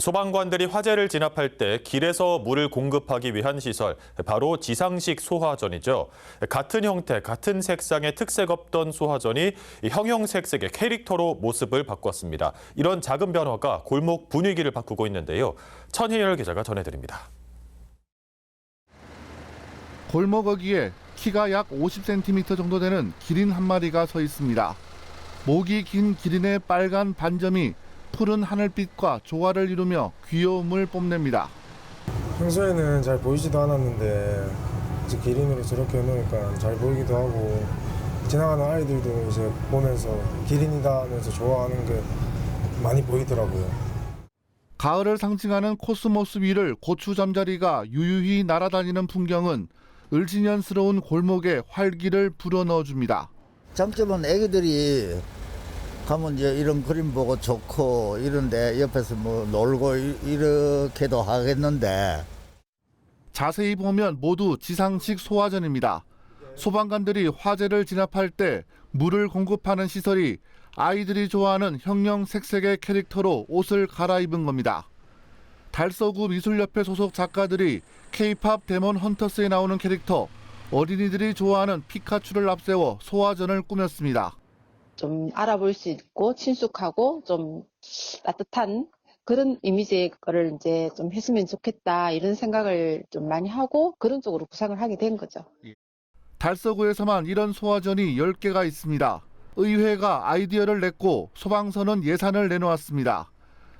소방관들이 화재를 진압할 때 길에서 물을 공급하기 위한 시설, 바로 지상식 소화전이죠. 같은 형태, 같은 색상의 특색 없던 소화전이 형형색색의 캐릭터로 모습을 바꿨습니다. 이런 작은 변화가 골목 분위기를 바꾸고 있는데요. 천희열 기자가 전해드립니다. 골목 어귀에 키가 약 50cm 정도 되는 기린 한 마리가 서 있습니다. 목이 긴 기린의 빨간 반점이 푸른 하늘빛과 조화를 이루며 귀여움을 뽐냅니다. 평소에는 잘 보이지도 않았는데 이제 기린으로 저렇게 해놓으니까 잘 보이기도 하고 지나가는 아이들도 이제 보면서 기린이다 하면서 좋아하는 게 많이 보이더라고요. 가을을 상징하는 코스모스 위를 고추 잠자리가 유유히 날아다니는 풍경은 을지년스러운 골목에 활기를 불어넣어 줍니다. 장점은 애기들이 가면 이제 이런 그림 보고 좋고 이런데 옆에서 뭐 놀고 이- 이렇게도 하겠는데 자세히 보면 모두 지상식 소화전입니다. 소방관들이 화재를 진압할 때 물을 공급하는 시설이 아이들이 좋아하는 형형색색의 캐릭터로 옷을 갈아입은 겁니다. 달서구 미술협회 소속 작가들이 K-팝 데몬 헌터스에 나오는 캐릭터 어린이들이 좋아하는 피카츄를 앞세워 소화전을 꾸몄습니다. 좀 알아볼 수 있고 친숙하고 좀 따뜻한 그런 이미지의 거를 이제 좀 했으면 좋겠다 이런 생각을 좀 많이 하고 그런 쪽으로 구상을 하게 된 거죠. 달서구에서만 이런 소화전이 10개가 있습니다. 의회가 아이디어를 냈고 소방서는 예산을 내놓았습니다.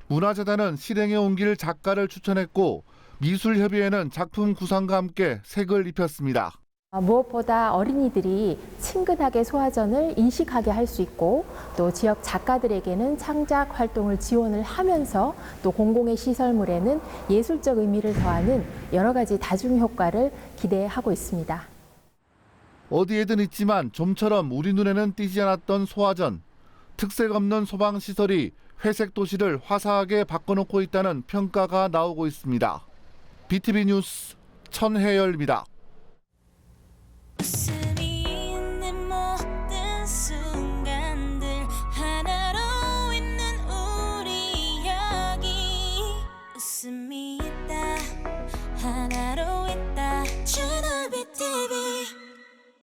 문화재단은 실행에 옮길 작가를 추천했고 미술협의회는 작품 구상과 함께 색을 입혔습니다. 아, 무엇보다 어린이들이 친근하게 소화전을 인식하게 할 수 있고 또 지역 작가들에게는 창작 활동을 지원을 하면서 또 공공의 시설물에는 예술적 의미를 더하는 여러 가지 다중 효과를 기대하고 있습니다. 어디에든 있지만 좀처럼 우리 눈에는 띄지 않았던 소화전. 특색 없는 소방 시설이 회색 도시를 화사하게 바꿔놓고 있다는 평가가 나오고 있습니다. BTV 뉴스 천혜열입니다.